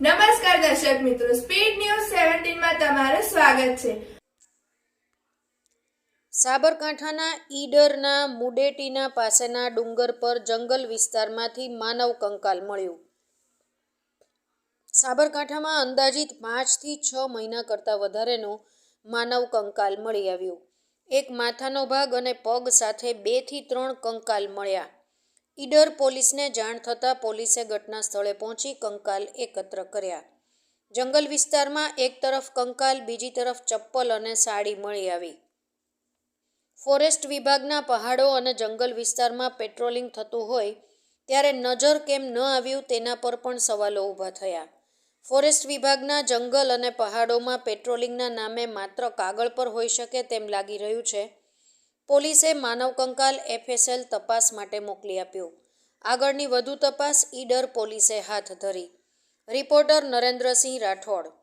નમસ્કાર દર્શક મિત્રો સ્પીડ ન્યૂઝ સેવન્ટીનમાં તમારું સ્વાગત છે. સાબરકાંઠાના ઈડરના મુડેટીના પાસેના ડુંગર પર જંગલ વિસ્તારમાંથી માનવ કંકાલ મળ્યું. સાબરકાંઠામાં અંદાજિત પાંચથી છ મહિના કરતાં વધારેનો માનવ કંકાલ મળી આવ્યું. એક માથાનો ભાગ અને પગ સાથે બેથી ત્રણ કંકાલ મળ્યા. ઈડર પોલીસને જાણ થતાં પોલીસે ઘટના સ્થળે પહોંચી કંકાલ એકત્ર કર્યા. જંગલ વિસ્તારમાં એક તરફ કંકાલ, બીજી તરફ ચપ્પલ અને સાડી મળી આવી. ફોરેસ્ટ વિભાગના પહાડો અને જંગલ વિસ્તારમાં પેટ્રોલિંગ થતું હોય ત્યારે નજર કેમ ન આવ્યું તેના પર પણ સવાલો ઊભા થયા. ફોરેસ્ટ વિભાગના જંગલ અને પહાડોમાં પેટ્રોલિંગના નામે માત્ર કાગળ પર હોઈ શકે તેમ લાગી રહ્યું છે. પોલીસે માનવ કંકાલ એફએસએલ તપાસ માટે મોકલી આપ્યો. આગળની વધુ તપાસ ઈડર પોલીસે હાથ ધરી. રિપોર્ટર નરેન્દ્રસિંહ રાઠોડ.